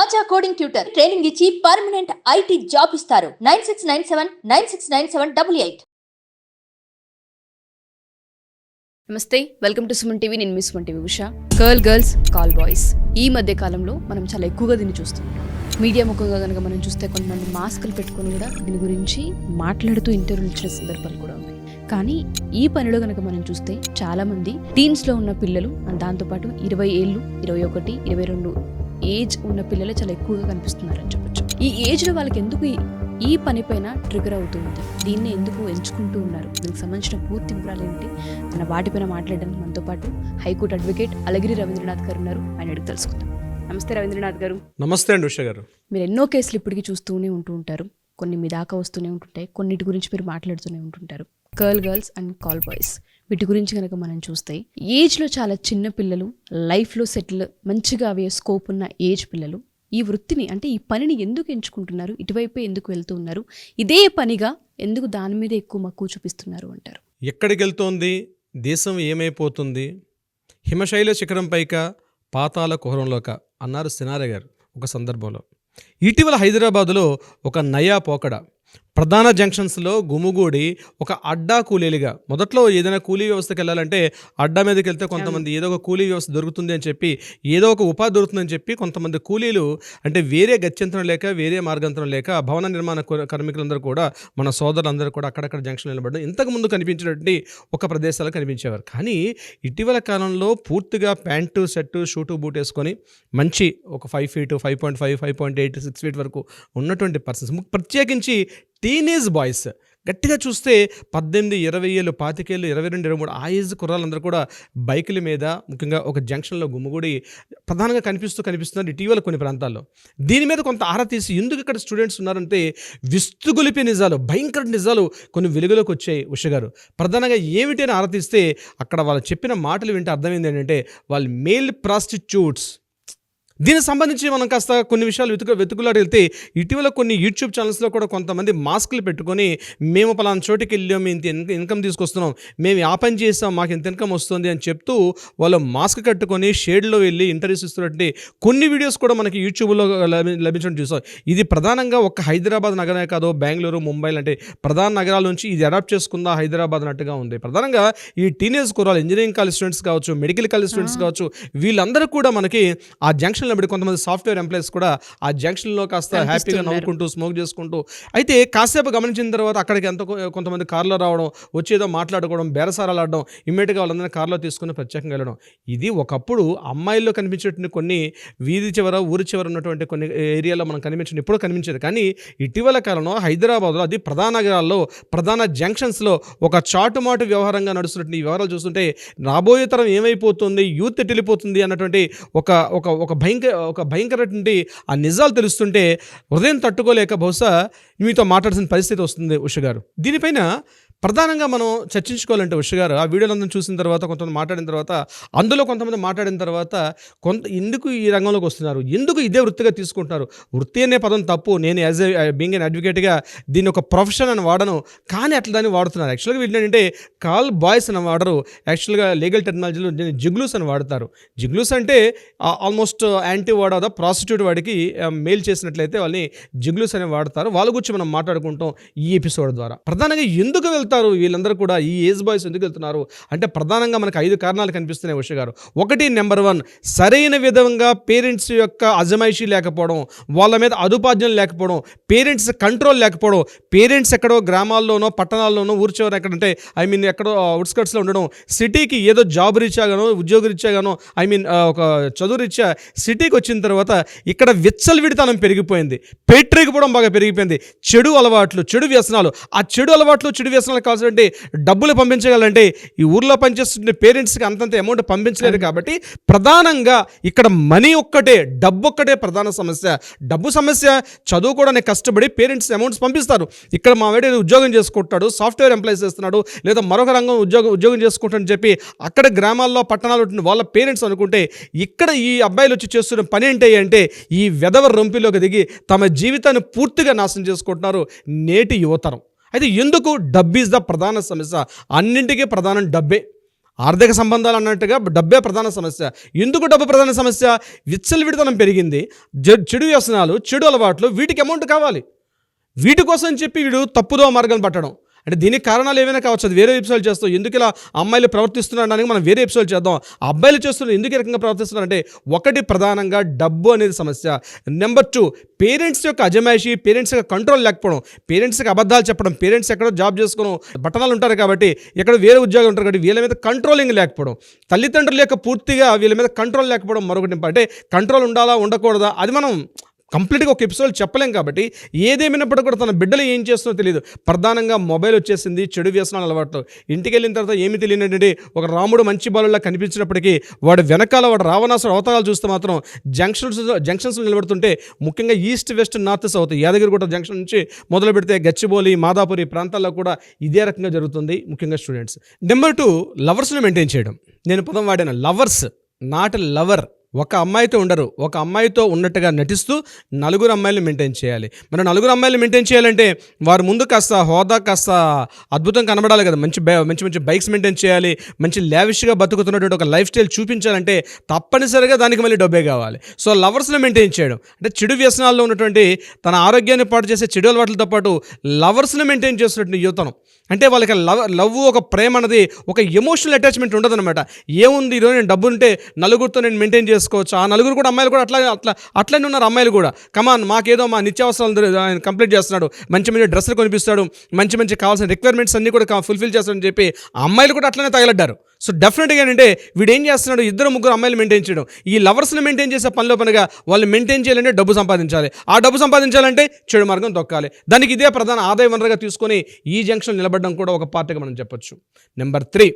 ఆచా coding tutor training ఇచ్చి permanent IT job ఇస్తారు. Nine six nine seven nine six nine seven double eight. నమస్తే welcome to Suman TV. నేను miss Suman TV Usha. Girl girls call boys ఈ మధ్య కాలంలో మనం చాలా ఎక్కువగా దీన్ని చూస్తున్నాం. మీడియా ముఖంగా కనుక మనం చూస్తే కొంతమంది మాస్కులు పెట్టుకొని కూడా దీని గురించి మాట్లాడుతూ ఇంటర్వ్యూలు ఇచ్చిన సందర్భాలు కూడా ఉన్నాయి. కానీ ఈ పనిలో కనుక మనం చూస్తే చాలామంది టీన్స్లో ఉన్న పిల్లలు దాంతోపాటు ఇరవై ఏళ్ళు ఇరవై ఒకటి ఇరవై రెండు ఏజ్ ఉన్న పిల్లలు చాలా ఎక్కువగా కనిపిస్తున్నారని చెప్పొచ్చు. ఈ ఏజ్లో వాళ్ళకి ఎందుకు ఈ- ఈ పని పైన ట్రిగర్ అవుతుంది దీన్ని ఎందుకు ఎంచుకుంటూ ఉన్నారు? దీనికి సంబంధించిన పూర్తి వివరాలు ఏంటి? మన వాటిపైన మాట్లాడడానికి మనతో పాటు హైకోర్టు అడ్వకేట్ అలగిరి రవీంద్రనాథ్ గారు ఉన్నారు. ఆయన అడిగి తెలుసుకుందాం. నమస్తే రవీంద్రనాథ్ గారు. నమస్తే అండి ఉష గారు. మీరు ఎన్నో కేసులు ఇప్పటికీ చూస్తూనే ఉంటూ ఉంటారు. కొన్ని మీ దాకా వస్తూనే ఉంటుంటాయి. కొన్నిటి గురించి మీరు మాట్లాడుతూనే ఉంటుంటారు. Girl girls and call boys వీటి గురించి కనుక మనం చూస్తే ఏజ్లో చాలా చిన్న పిల్లలు లైఫ్లో సెటిల్ మంచిగా అవే స్కోప్ ఉన్న ఏజ్ పిల్లలు ఈ వృత్తిని అంటే ఈ పనిని ఎందుకు ఎంచుకుంటున్నారు ఇటువైపే ఎందుకు వెళ్తూ ఉన్నారు ఇదే పనిగా ఎందుకు దాని మీద ఎక్కువ మక్కువ చూపిస్తున్నారు అంటారు. ఎక్కడికి వెళ్తోంది దేశం ఏమైపోతుంది హిమశైల శిఖరం పైక పాతాల కుహరంలోక అన్నారు సినారే గారు ఒక సందర్భంలో. ఇటీవల హైదరాబాదులో ఒక నయా పోకడ ప్రధాన జంక్షన్స్లో గుమ్ముగూడి ఒక అడ్డా కూలీలుగా మొదట్లో ఏదైనా కూలీ వ్యవస్థకి వెళ్ళాలంటే అడ్డా మీదకి వెళ్తే కొంతమంది ఏదో ఒక కూలీ వ్యవస్థ దొరుకుతుంది అని చెప్పి ఏదో ఒక ఉపాధి దొరుకుతుందని చెప్పి కొంతమంది కూలీలు అంటే వేరే గత్యంతరం లేక వేరే మార్గంతరం లేక భవన నిర్మాణ కార్మికులందరూ కూడా మన సోదరులందరూ కూడా అక్కడక్కడ జంక్షన్ నిలబడడం ఇంతకు ముందు కనిపించినటువంటి ఒక ప్రదేశాలు కనిపించేవారు. కానీ ఇటీవల కాలంలో పూర్తిగా ప్యాంటు షర్టు షూటు బూట్ వేసుకొని మంచి ఒక five feet five point five five point eight six feet వరకు ఉన్నటువంటి పర్సన్స్ ప్రత్యేకించి టీనేజ్ బాయ్స్ గట్టిగా చూస్తే పద్దెనిమిది ఇరవై ఏళ్ళు పాతికేళ్ళు ఇరవై రెండు ఇరవై మూడు ఆ ఏజ్ కుర్రాళ్ళందరూ కూడా బైకుల మీద ముఖ్యంగా ఒక జంక్షన్లో గుమ్మగుడి ప్రధానంగా కనిపిస్తూ కనిపిస్తున్నారు ఇటీవల కొన్ని ప్రాంతాల్లో. దీని మీద కొంత ఆరా తీసి ఎందుకు ఇక్కడ స్టూడెంట్స్ ఉన్నారంటే విస్తుగొలిపే నిజాలు భయంకర నిజాలు కొన్ని వెలుగులోకి వచ్చాయి ఉష గారు. ప్రధానంగా ఏమిటి అని ఆరా తీస్తే అక్కడ వాళ్ళు చెప్పిన మాటలు వింటే అర్థమైంది ఏంటంటే వాళ్ళు మేల్ ప్రాస్టిట్యూట్స్. దీనికి సంబంధించి మనం కాస్త కొన్ని విషయాలు వెతుకు వెతుకులాడి వెళ్తే ఇటీవల కొన్ని యూట్యూబ్ ఛానల్స్లో కూడా కొంతమంది మాస్కులు పెట్టుకొని మేము పలానా చోటికి వెళ్ళాం మేము ఇంత ఇన్క- ఇన్కమ్ తీసుకొస్తున్నాం మేము ఆ పని చేస్తాం మాకు ఇంత ఇన్కమ్ వస్తుంది అని చెప్తూ వాళ్ళు మాస్క్ కట్టుకొని షేడ్లో వెళ్ళి ఇంటర్వ్యూస్ ఇస్తున్నటువంటి కొన్ని వీడియోస్ కూడా మనకి యూట్యూబ్లో లభి- లభించడం చూసాం ఇది ప్రధానంగా ఒక హైదరాబాద్ నగరమే కాదు బెంగళూరు ముంబై లాంటి ప్రధాన నగరాల నుంచి ఇది అడాప్ట్ చేసుకుందా హైదరాబాద్ అన్నట్టుగా ఉంది. ప్రధానంగా ఈ టీనేజ్ కుర్రాలు ఇంజనీరింగ్ కాలేజ్ స్టూడెంట్స్ కావచ్చు మెడికల్ కాలేజ్ స్టూడెంట్స్ కావచ్చు వీళ్ళందరూ కూడా మనకి ఆ జంక్షన్లో బట్టి కొంతమంది సాఫ్ట్వేర్ ఎంప్లాయీస్ కూడా ఆ జంక్షన్లో కాస్త హ్యాపీగా. నవ్వుకుంటూ స్మోక్ చేసుకుంటూ అయితే కాసేపు గమనించిన తర్వాత అక్కడికి ఎంత కొంతమంది కార్లో రావడం వచ్చేదో మాట్లాడుకోవడం బేరసారాలు ఆడడం ఇమ్మీడియట్గా వాళ్ళందరినీ కార్లో తీసుకుని ప్రత్యేకంగా వెళ్ళడం ఇది ఒకప్పుడు అమ్మాయిల్లో కనిపించేటువంటి కొన్ని వీధి చివర ఊరి చివర ఉన్నటువంటి కొన్ని ఏరియాలో మనం కనిపించిన ఇప్పుడు కనిపించేది కానీ ఇటీవల కాలంలో హైదరాబాద్లో అది ప్రధాన నగరాల్లో ప్రధాన జంక్షన్స్లో ఒక చాటుమాటు వ్యవహారంగా నడుస్తున్నటువంటి ఈ వ్యవహారాలు చూస్తుంటే రాబోయే తరం ఏమైపోతుంది యూత్ ఎటు వెళ్ళిపోతుంది అన్నటువంటి ఒక ఒక ఒక భయంకర ఒక భయంకరటువంటి ఆ నిజాలు తెలుస్తుంటే హృదయం తట్టుకోలేక బహుశా మీతో మాట్లాడాల్సిన పరిస్థితి వస్తుంది ఉష గారు. దీనిపైన ప్రధానంగా మనం చర్చించుకోవాలంటే ఉష గారు ఆ వీడియోలందరూ చూసిన తర్వాత కొంతమంది మాట్లాడిన తర్వాత అందులో కొంతమంది మాట్లాడిన తర్వాత కొంత ఎందుకు ఈ రంగంలోకి వస్తున్నారు? ఎందుకు ఇదే వృత్తిగా తీసుకుంటున్నారు? వృత్తి అనే పదం తప్పు. నేను యాజ్ ఏ బీయింగ్ అన్ అడ్వకేట్గా దీన్ని ఒక ప్రొఫెషన్ అని వాడను. కానీ అట్లా దాన్ని వాడుతున్నారు. యాక్చువల్గా వీళ్ళు ఏంటంటే కాల్ బాయ్స్ అని వాడరు. యాక్చువల్గా లీగల్ టెక్నాలజీలో దీన్ని జిగ్లూస్ అని వాడతారు. జిగ్లూస్ అంటే almost anti word of prosecute వాడికి uh, మెయిల్ చేసినట్లయితే వాళ్ళని జిగ్లూస్ అని వాడతారు. వాళ్ళ గురించి మనం మాట్లాడుకుంటాం ఈ ఎపిసోడ్ ద్వారా. ప్రధానంగా ఎందుకు వెళ్తారు వీళ్ళందరూ కూడా ఈ ఏజ్ బాయ్స్ ఎందుకు వెళ్తున్నారు? అంటే ప్రధానంగా మనకు ఐదు కారణాలు కనిపిస్తున్నాయి ఉష గారు. ఒకటి నెంబర్ వన్ సరైన విధంగా పేరెంట్స్ యొక్క అజమాయిషీ లేకపోవడం వాళ్ళ మీద అదుపాధ్యం లేకపోవడం పేరెంట్స్ కంట్రోల్ లేకపోవడం పేరెంట్స్ ఎక్కడో గ్రామాల్లోనో పట్టణాల్లోనో ఊరి ఎక్కడ ఎక్కడంటే ఐ మీన్ ఎక్కడో అవుట్స్కట్స్లో ఉండడం సిటీకి ఏదో జాబ్ రీత్యాగానో ఉద్యోగ రీత్యాగానో ఐ మీన్ ఒక చదువు రీత్యా సిటీకి వచ్చిన తర్వాత ఇక్కడ విచ్చలవిడితనం పెరిగిపోయింది. పేట్రేకపోవడం బాగా పెరిగిపోయింది. చెడు అలవాట్లు చెడు వ్యసనాలు ఆ చెడు అలవాట్లు చెడు వ్యసనాలు కావాల్సింటే డబ్బులు పంపించగలంటే ఈ ఊర్లో పనిచేస్తున్న పేరెంట్స్కి అంతంత అమౌంట్ పంపించలేరు కాబట్టి ప్రధానంగా ఇక్కడ మనీ ఒక్కటే డబ్బు ఒక్కటే ప్రధాన సమస్య. డబ్బు సమస్య చదువుకోవడానికి కష్టపడి పేరెంట్స్ అమౌంట్స్ పంపిస్తారు. ఇక్కడ మా వేడి ఉద్యోగం చేసుకుంటాడు సాఫ్ట్వేర్ ఎంప్లాయీస్ చేస్తున్నాడు లేదా మరొక రంగం ఉద్యోగం ఉద్యోగం చేసుకుంటాడని చెప్పి అక్కడ గ్రామాల్లో పట్టణాలు వాళ్ళ పేరెంట్స్ అనుకుంటే ఇక్కడ ఈ అబ్బాయిలు వచ్చి చేస్తున్న పని ఏంటి అంటే ఈ వెదవ రొంపిలోకి దిగి తమ జీవితాన్ని పూర్తిగా నాశనం చేసుకుంటున్నారు నేటి యువతరం. అయితే ఎందుకు డబ్బు ఈజ్ ద ప్రధాన సమస్య? అన్నింటికీ ప్రధానం డబ్బే. ఆర్థిక సంబంధాలు అన్నట్టుగా డబ్బే ప్రధాన సమస్య. ఎందుకు డబ్బు ప్రధాన సమస్య? విచ్చలవిడితనం పెరిగింది. జ- చెడు వ్యసనాలు చెడు అలవాట్లు వీటికి అమౌంట్ కావాలి. వీటి కోసం చెప్పి వీడు తప్పుదో మార్గం పట్టడం. అంటే దీనికి కారణాలు ఏమైనా కావచ్చు? అది వేరే ఎపిసోడ్ చేస్తాం ఎందుకు ఇలా అమ్మాయిలు ప్రవర్తిస్తున్నారని మనం వేరే ఎపిసోడ్ చేద్దాం. అబ్బాయిలు చేస్తున్నారు ఎందుకు ఈ రకంగా ప్రవర్తిస్తున్నారంటే ఒకటి ప్రధానంగా డబ్బు అనేది సమస్య. నెంబర్ టూ పేరెంట్స్ యొక్క అజమాయిషి పేరెంట్స్ యొక్క కంట్రోల్ లేకపోవడం పేరెంట్స్కి అబద్ధాలు చెప్పడం పేరెంట్స్ ఎక్కడో జాబ్ చేసుకోవడం పట్టణాలు ఉంటారు కాబట్టి ఎక్కడ వేరే ఉద్యోగం ఉంటారు కాబట్టి వీళ్ళ మీద కంట్రోలింగ్ లేకపోవడం. తల్లిదండ్రుల యొక్క పూర్తిగా వీళ్ళ మీద కంట్రోల్ లేకపోవడం మరొకటి అంటే కంట్రోల్ ఉండాలా ఉండకూడదా? అది మనం కంప్లీట్గా ఒక ఎపిసోడ్ చెప్పలేం కాబట్టి ఏదేమైనప్పటికీ కూడా తన బిడ్డలు ఏం చేస్తుందో తెలియదు. ప్రధానంగా మొబైల్ వచ్చేసింది చెడు వ్యసనాలు అలవాటు ఇంటికి వెళ్ళిన తర్వాత ఏమి తెలియనటువంటి ఒక రాముడు మంచి బాలులా కనిపించినప్పటికీ వాడు వెనకాల వాడు రావణాసుడు అవతారాలు చూస్తే మాత్రం జంక్షన్స్ జంక్షన్స్ నిలబడుతుంటే ముఖ్యంగా east west north south Yadagirigutta junction నుంచి మొదలు పెడితే గచ్చిబౌలి మాదాపురి ప్రాంతాల్లో కూడా ఇదే రకంగా జరుగుతుంది ముఖ్యంగా స్టూడెంట్స్. నెంబర్ టూ లవర్స్ని మెయింటైన్ చేయడం. నేను పదం వాడాను లవర్స్ నాట్ లవర్. ఒక అమ్మాయితో ఉండరు. ఒక అమ్మాయితో ఉన్నట్టుగా నటిస్తూ నలుగురు అమ్మాయిలు మెయింటైన్ చేయాలి. మరి నలుగురు అమ్మాయిలు మెయింటైన్ చేయాలంటే వారు ముందు కాస్త హోదా కాస్త అద్భుతం కనబడాలి కదా. మంచి బై- మంచి మంచి బైక్స్ మెయింటైన్ చేయాలి. మంచి లావిష్గా బతుకుతున్నటువంటి ఒక లైఫ్ స్టైల్ చూపించాలంటే తప్పనిసరిగా దానికి మళ్ళీ డబ్బే కావాలి. సో లవర్స్ని మెయింటైన్ చేయడం. అంటే చెడు వ్యసనాల్లో ఉన్నటువంటి తన ఆరోగ్యాన్ని పాటు చేసే చెడు అలవాట్లతో పాటు లవర్స్ని మెయింటైన్ చేస్తున్నటువంటి యువతనం అంటే వాళ్ళకి లవ్ లవ్ ఒక ప్రేమ అనేది ఒక ఎమోషనల్ అటాచ్మెంట్ ఉండదన్నమాట. ఏముంది ఈరోజు నేను డబ్బు ఉంటే నలుగురితో నేను మెయింటైన్ చేసుకోవచ్చు. ఆ నలుగురు కూడా అమ్మాయిలు కూడా అట్లా అట్లా అట్లనే ఉన్నారు అమ్మాయిలు కూడా. కమాన్ మాకేదో మా నిత్యావసరాలు ఆయన కంప్లీట్ చేస్తున్నాడు. మంచి మంచి డ్రెస్సులు కొనిపిస్తాడు. మంచి మంచి కావాల్సిన రిక్వైర్మెంట్స్ అన్నీ కూడా ఫుల్ఫిల్ చేస్తాడని చెప్పి అమ్మాయిలు కూడా అట్లనే తగలడ్డారు. సో డెఫినెట్గా అంటే వీడు ఏం చేస్తున్నాడు? ఇద్దరు ముగ్గురు అమ్మాయిలు మెయింటైన్ చేయడం. ఈ లవర్స్ని మెయింటైన్ చేసే పనిలో పనిగా వాళ్ళు మెయింటైన్ చేయాలంటే డబ్బు సంపాదించాలి. ఆ డబ్బు సంపాదించాలంటే చెడు మార్గం దొక్కాలి. దానికి ఇదే ప్రధాన ఆదాయ వనరుగా తీసుకొని ఈ జంక్షన్ నిలబడడం కూడా ఒక పార్టీగా మనం చెప్పొచ్చు. నెంబర్ త్రీ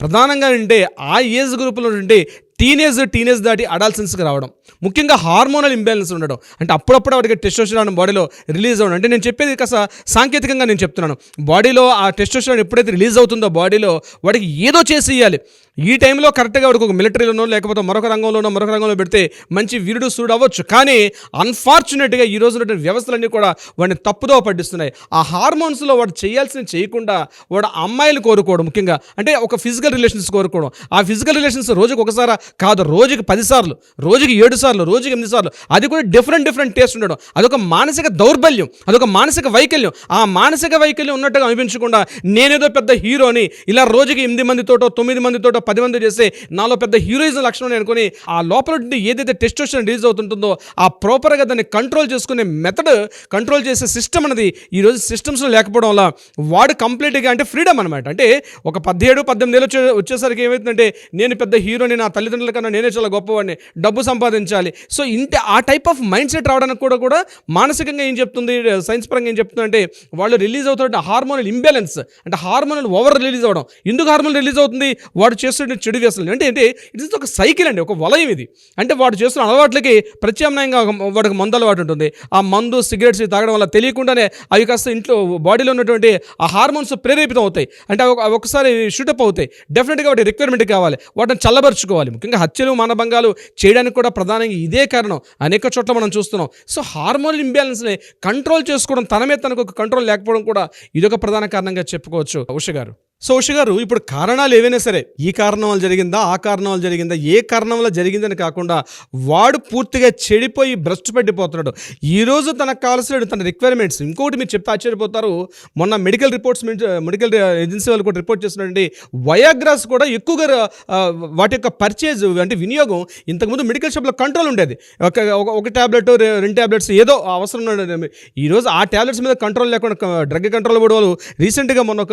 ప్రధానంగా అంటే ఆ ఏజ్ గ్రూప్లో ఉంటే టీనేజ్ టీనేజ్ దాటి అడాల్సెన్స్కి రావడం. ముఖ్యంగా హార్మోనల్ ఇంబ్యాలెన్స్ ఉండడం. అంటే అప్పుడప్పుడు వాడికి టెస్టోస్టెరాన్ బాడీలో రిలీజ్ అవ్వడం. అంటే నేను చెప్పేది కాస్త సాంకేతికంగా నేను చెప్తున్నాను. బాడీలో ఆ టెస్టోస్టెరాన్ ఎప్పుడైతే రిలీజ్ అవుతుందో బాడీలో వాడికి ఏదో చేసి ఇవ్వాలి ఈ టైంలో కరెక్ట్గా వాడికి ఒక మిలిటరీలోనో లేకపోతే మరొక రంగంలోనో మరొక రంగంలో పెడితే మంచి వీరుడు సూడు అవ్వచ్చు. కానీ అన్ఫార్చునేట్గా ఈ రోజు వ్యవస్థలన్నీ కూడా వాడిని తప్పుదో పట్టిస్తున్నాయి. ఆ హార్మోన్స్లో వాడు చేయాల్సిన చేయకుండా వాడు అమ్మాయిలు కోరుకోవడం ముఖ్యంగా. అంటే ఒక ఫిజికల్ రిలేషన్స్ కోరుకోవడం. ఆ ఫిజికల్ రిలేషన్స్ రోజుకి ఒకసారి కాదు రోజుకి పదిసార్లు రోజుకి ఏడు సార్లు రోజుకి ఎనిమిది సార్లు అది కూడా డిఫరెంట్ డిఫరెంట్ టేస్ట్ ఉండడం. అదొక మానసిక దౌర్బల్యం అదొక మానసిక వైకల్యం. ఆ మానసిక వైకల్యం ఉన్నట్టుగా అనిపించకుండా నేనేదో పెద్ద హీరోని ఇలా రోజుకి ఎనిమిది మందితోటో తొమ్మిది మందితోటో పది మంది చేస్తే నాలో పెద్ద హీరోయిజం లక్షణం అని అనుకుని ఆ లోపల నుండి ఏదైతే టెస్టోషన్ రిలీజ్ అవుతుంటుందో ఆ ప్రాపర్గా దాన్ని కంట్రోల్ చేసుకునే మెథడ్ కంట్రోల్ చేసే సిస్టమ్ అనేది ఈరోజు సిస్టమ్స్లో లేకపోవడం వల్ల వాడు కంప్లీట్గా అంటే ఫ్రీడమ్ అనమాట అంటే ఒక పదిహేడు పద్దెనిమిది ఏళ్ళు వచ్చే వచ్చేసరికి ఏమవుతుందంటే నేను పెద్ద హీరోని నా తల్లిదండ్రుల కన్నా నేనే చాలా గొప్పవాడిని డబ్బు సంపాదించాలి. సో ఇంత ఆ టైప్ ఆఫ్ మైండ్ సెట్ రావడానికి కూడా కూడా మానసికంగా ఏం చెప్తుంది సైన్స్ పరంగా ఏం చెప్తుంది అంటే వాళ్ళు రిలీజ్ అవుతున్న హార్మోనల్ ఇంబ్యాలెన్స్ అంటే హార్మోనల్ ఓవర్ రిలీజ్ అవ్వడం. ఎందుకు హార్మోన్ రిలీజ్ అవుతుంది? వాడు చేస్తున్న చెడు వ్యసనం అంటే అంటే ఇట్ ఇస్ ఒక సైకిల్ అండి ఒక వలయం ఇది. అంటే వాడు చేస్తున్న అలవాట్లకి ప్రత్యామ్నాయంగా వాడికి మందు అలవాటు ఉంటుంది. ఆ మందు సిగరెట్స్ తాగడం వల్ల తెలియకుండానే అవి కాస్త ఇంట్లో బాడీలో ఉన్నటువంటి ఆ హార్మోన్స్ ప్రేరేపితం అవుతాయి. అంటే అవి ఒక- ఒకసారి షూటప్ అవుతాయి. డెఫినెట్గా వాటి రిక్వైర్మెంట్ కావాలి. వాటిని చల్లబరుచుకోవాలి. ముఖ్యంగా హత్యలు మానభంగాలు చేయడానికి కూడా ప్రధానంగా ఇదే కారణం. అనేక చోట్ల మనం చూస్తున్నాం. సో హార్మోన్ ఇంబ్యాలెన్స్ని కంట్రోల్ చేసుకోవడం తనమే తనకు ఒక కంట్రోల్ లేకపోవడం కూడా ఇదొక ప్రధాన కారణంగా చెప్పుకోవచ్చు. ఉష గారు. సో ఉష గారు ఇప్పుడు కారణాలు ఏవైనా సరే ఈ కారణం వల్ల జరిగిందా ఆ కారణం వల్ల జరిగిందా ఏ కారణం వల్ల జరిగిందని కాకుండా వాడు పూర్తిగా చెడిపోయి భ్రష్టు పెట్టిపోతున్నాడు ఈరోజు తనకు కావాల్సిన తన రిక్వైర్మెంట్స్ ఇంకోటి మీరు చెప్తే ఆశ్చర్యపోతారు. మొన్న మెడికల్ రిపోర్ట్స్ మెడికల్ ఏజెన్సీ వాళ్ళు కూడా రిపోర్ట్ చేస్తున్నారండి. వయాగ్రాస్ కూడా ఎక్కువగా వాటి యొక్క పర్చేజ్ అంటే వినియోగం ఇంతకుముందు మెడికల్ షాప్లో కంట్రోల్ ఉండేది. ఒక ఒక- ట్యాబ్లెట్ రెండు ట్యాబ్లెట్స్ ఏదో అవసరం ఉండేది. ఈరోజు ఆ ట్యాబ్లెట్స్ మీద కంట్రోల్ లేకుండా డ్రగ్ కంట్రోల్ కూడా వాళ్ళు రీసెంట్గా మొన్న ఒక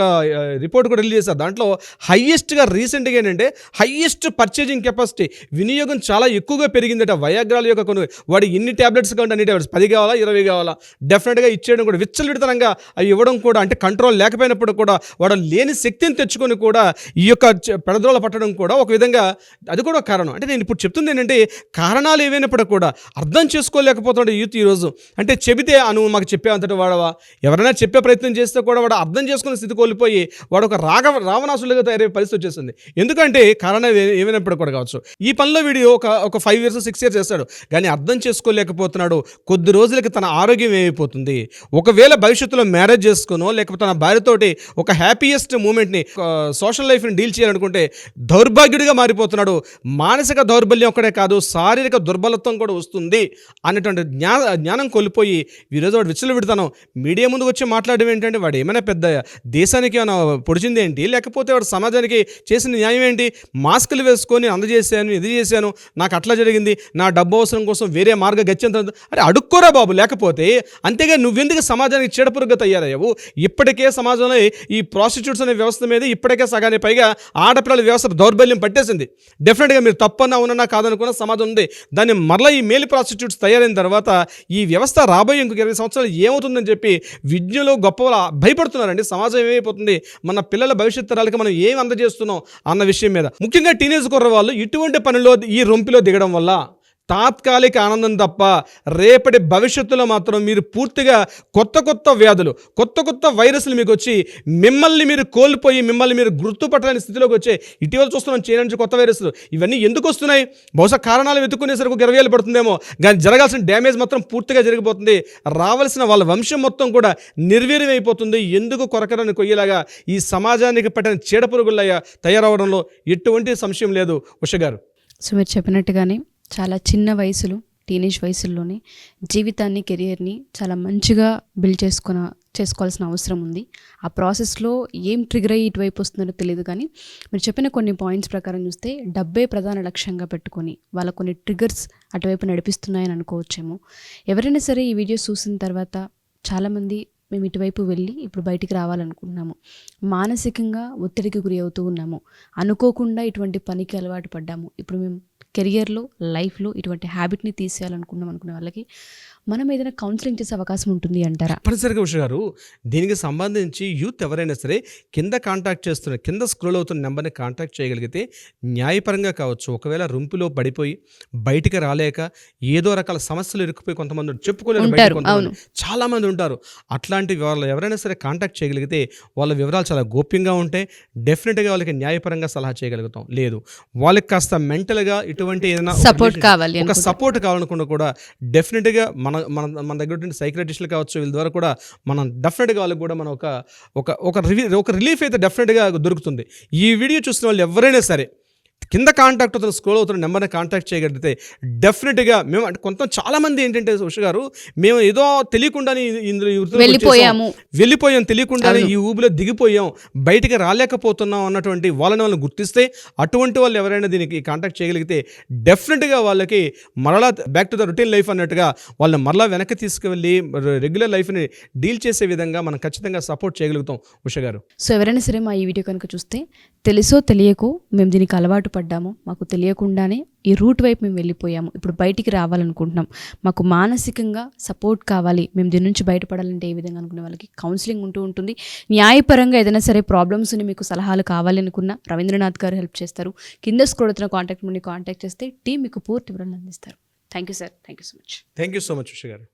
రిపోర్ట్ కూడా రిలీజ్ చేశారు. దాంట్లో హయ్యెస్ట్గా రీసెంట్గా ఏంటంటే హయ్యెస్ట్ పర్చేజింగ్ కెపాసిటీ వినియోగం చాలా ఎక్కువగా పెరిగిందట. వయాగ్రాల యొక్క కొన్ని వాడి ఇన్ని ట్యాబ్లెట్స్ కావాలి అన్ని ట్యాబ్లెట్స్ పది కావాలా ఇరవై కావాలా? డెఫినెట్గా ఇచ్చేయడం కూడా విచ్చలవిడితనంగా అవి ఇవ్వడం కూడా అంటే కంట్రోల్ లేకపోయినప్పుడు కూడా వాడు లేని శక్తిని తెచ్చుకొని కూడా ఈ యొక్క పెడద్రోల పట్టడం కూడా ఒక విధంగా అది కూడా ఒక కారణం. అంటే నేను ఇప్పుడు చెప్తుంది ఏంటంటే కారణాలు ఏవైనప్పుడు కూడా అర్థం చేసుకోలేకపోతున్నాడు యూత్ ఈరోజు అంటే చెబితే "ఆ, నువ్వు మాకు చెప్పే అంతటి వాడవా? ఎవరైనా చెప్పే ప్రయత్నం చేస్తే కూడా వాడు అర్థం చేసుకునే స్థితి కోల్పోయి వాడు ఒక రాగ రావణాసులుగా తయారయ్యే పరిస్థితి వచ్చేసింది. ఎందుకంటే కారణం ఏ- ఏమైనప్పుడు కూడా కావచ్చు. ఈ పనిలో వీడియో ఒక ఒక ఫైవ్ ఇయర్స్ సిక్స్ ఇయర్స్ చేస్తాడు. కానీ అర్థం చేసుకోలేకపోతున్నాడు. కొద్ది రోజులకి తన ఆరోగ్యం ఏమైపోతుంది. ఒకవేళ భవిష్యత్తులో మ్యారేజ్ చేసుకునో లేకపోతే తన భార్యతోటి ఒక హ్యాపీయెస్ట్ మూమెంట్ని సోషల్ లైఫ్ని డీల్ చేయాలనుకుంటే దౌర్భాగ్యుడిగా మారిపోతున్నాడు. మానసిక దౌర్బల్యం ఒక్కడే కాదు శారీరక దుర్బలత్వం కూడా వస్తుంది అనేటువంటి జ్ఞా జ్ఞానం కోల్పోయి ఈరోజు వాడు విచ్చలు విడతాను మీడియా ముందుకు వచ్చి మాట్లాడడం ఏంటంటే వాడు ఏమైనా పెద్ద దేశానికి ఏమైనా పొడిచింది ఏంటి లేకపోతే వాడు సమాజానికి చేసిన న్యాయం ఏంటి? మాస్కులు వేసుకొని అందజేశాను ఇది చేశాను నాకు అట్లా జరిగింది నా డబ్బు అవసరం కోసం వేరే మార్గ గత్యంతరం అరే అడుక్కోరా బాబు. లేకపోతే అంతేగా నువ్వెందుకు సమాజానికి చెడపురుగ్గా తయారయ్యావు ఇప్పటికే సమాజంలో ఈ ప్రాస్టిట్యూట్స్ అనే వ్యవస్థ మీద ఇప్పటికే సగానే పైగా ఆడపిల్లల వ్యవస్థ దౌర్బల్యం పట్టేసింది. డెఫినెట్గా మీరు తప్పన్నా అవునన్నా కాదనుకున్న సమాజం ఉంది. దాన్ని మరలా ఈ మేల్ ప్రాస్టిట్యూట్స్ తయారైన తర్వాత ఈ వ్యవస్థ రాబోయే ఇంకొక ఇరవై సంవత్సరాలు ఏమవుతుందని చెప్పి విద్యలో గొప్ప భయపడుతున్నారండి. సమాజం ఏమైపోతుంది? మన పిల్లలు భవిష్యత్ తరాలకి మనం ఏం అందజేస్తున్నాం అన్న విషయం మీద. ముఖ్యంగా టీనేజ్ కుర్రవాళ్ళు ఇటువంటి పనిలో ఈ రొంపిలో దిగడం వల్ల తాత్కాలిక ఆనందం తప్ప రేపటి భవిష్యత్తులో మాత్రం మీరు పూర్తిగా కొత్త కొత్త వ్యాధులు కొత్త కొత్త వైరస్లు మీకు వచ్చి మిమ్మల్ని మీరు కోల్పోయి మిమ్మల్ని మీరు గుర్తుపట్టలేని స్థితిలోకి వచ్చే ఇటీవల చూస్తున్నాం చైనా నుంచి కొత్త వైరస్లు. ఇవన్నీ ఎందుకు వస్తున్నాయి? బహుశా కారణాలు వెతుక్కునేసరికి ఒక ఇరవై వేలు పడుతుందేమో. కానీ జరగాల్సిన డ్యామేజ్ మాత్రం పూర్తిగా జరిగిపోతుంది. రావాల్సిన వాళ్ళ వంశం మొత్తం కూడా నిర్వీర్యం అయిపోతుంది ఎందుకు కొరకరని కొయ్యేలాగా ఈ సమాజానికి పట్టిన చీడపురుగులయ్య తయారవడంలో ఎటువంటి సంశయం లేదు. ఉష గారు. సో మీరు చెప్పినట్టుగానే చాలా చిన్న వయసులో టీనేజ్ వయసుల్లోనే జీవితాన్ని కెరియర్ని చాలా మంచిగా బిల్డ్ చేసుకున్న చేసుకోవాల్సిన అవసరం ఉంది. ఆ ప్రాసెస్లో ఏం ట్రిగర్ అయ్యి ఇటువైపు వస్తుందో తెలియదు కానీ మీరు చెప్పిన కొన్ని పాయింట్స్ ప్రకారం చూస్తే డబ్బే ప్రధాన లక్ష్యంగా పెట్టుకొని వాళ్ళ కొన్ని ట్రిగర్స్ అటువైపు నడిపిస్తున్నాయని అనుకోవచ్చేమో. ఎవరైనా సరే ఈ వీడియోస్ చూసిన తర్వాత చాలామంది మేము ఇటువైపు వెళ్ళి ఇప్పుడు బయటికి రావాలనుకుంటున్నాము. మానసికంగా ఒత్తిడికి గురి అవుతూ ఉన్నాము. అనుకోకుండా ఇటువంటి పనికి అలవాటు పడ్డాము. ఇప్పుడు మేము కెరియర్లో లైఫ్లో ఇటువంటి హ్యాబిట్ని తీసేయాలనుకున్నాం అనుకునే వాళ్ళకి మనం ఏదైనా కౌన్సిలింగ్ చేసే అవకాశం ఉంటుంది అంటారా? తప్పనిసరిగా ఉష గారు దీనికి సంబంధించి యూత్ ఎవరైనా సరే కింద కాంటాక్ట్ చేస్తున్న కింద స్క్రోల్ అవుతున్న నెంబర్ని కాంటాక్ట్ చేయగలిగితే న్యాయపరంగా కావచ్చు ఒకవేళ రుంపులో పడిపోయి బయటికి రాలేక ఏదో రకాల సమస్యలు ఇరుక్కుపోయి కొంతమంది చెప్పుకోలేరు. చాలా మంది ఉంటారు అట్లాంటి వాళ్ళు ఎవరైనా సరే కాంటాక్ట్ చేయగలిగితే వాళ్ళ వివరాలు చాలా గోప్యంగా ఉంటే డెఫినెట్గా వాళ్ళకి న్యాయపరంగా సలహా చేయగలుగుతాం. లేదు వాళ్ళకి కాస్త మెంటల్గా ఇటువంటి ఏదైనా సపోర్ట్ కావాలి ఒక. సపోర్ట్ కావాలనుకున్నా కూడా డెఫినెట్గా మన మన మన మన దగ్గర ఉండే సైక్రటిస్టులు కావచ్చు వీళ్ళ ద్వారా కూడా మనం డెఫినెట్గా వాళ్ళకి కూడా మనం ఒక ఒక ఒక రిలీ ఒక రిలీఫ్ అయితే డెఫినెట్గా దొరుకుతుంది. ఈ వీడియో చూసిన వాళ్ళు ఎవరైనా సరే కింద కాంటాక్ట్ అవుతున్న స్క్రోల్ అవుతున్న నెంబర్ని కాంటాక్ట్ చేయగలిగితే డెఫినెట్గా మేము అంటే కొంత చాలామంది ఏంటంటే ఉష గారు మేము ఏదో తెలియకుండానే ఇందులో వెళ్ళిపోయాము. వెళ్ళిపోయాం తెలియకుండానే. ఈ ఊబిలో దిగిపోయాం బయటికి రాలేకపోతున్నాం అన్నటువంటి వాళ్ళని వాళ్ళని గుర్తిస్తే అటువంటి వాళ్ళు ఎవరైనా దీనికి కాంటాక్ట్ చేయగలిగితే డెఫినెట్గా వాళ్ళకి మరలా back to the routine life అన్నట్టుగా వాళ్ళని మరలా వెనక్కి తీసుకువెళ్ళి రెగ్యులర్ లైఫ్ని డీల్ చేసే విధంగా మనం ఖచ్చితంగా సపోర్ట్ చేయగలుగుతాం ఉష గారు సో ఎవరైనా సరే మా ఈ వీడియో కనుక చూస్తే తెలుసో తెలియకో మేము దీనికి అలవాటు పడ్డాము మాకు తెలియకుండానే ఈ రూట్ వైపు మేము వెళ్ళిపోయాము. ఇప్పుడు బయటికి రావాలనుకుంటున్నాం. మాకు మానసికంగా సపోర్ట్ కావాలి. మేము దీని నుంచి బయటపడాలంటే ఏ విధంగా అనుకునే వాళ్ళకి కౌన్సిలింగ్ ఉంటూ ఉంటుంది. న్యాయపరంగా ఏదైనా సరే ప్రాబ్లమ్స్ని మీకు సలహాలు కావాలి అనుకున్నా రవీంద్రనాథ్ గారు హెల్ప్ చేస్తారు. కింద స్కూడతున్న కాంటాక్ట్ నుండి కాంటాక్ట్ చేస్తే టీం మీకు పూర్తి వివరణ అందిస్తారు. Thank you sir thank you so much thank you so much Usha గారు.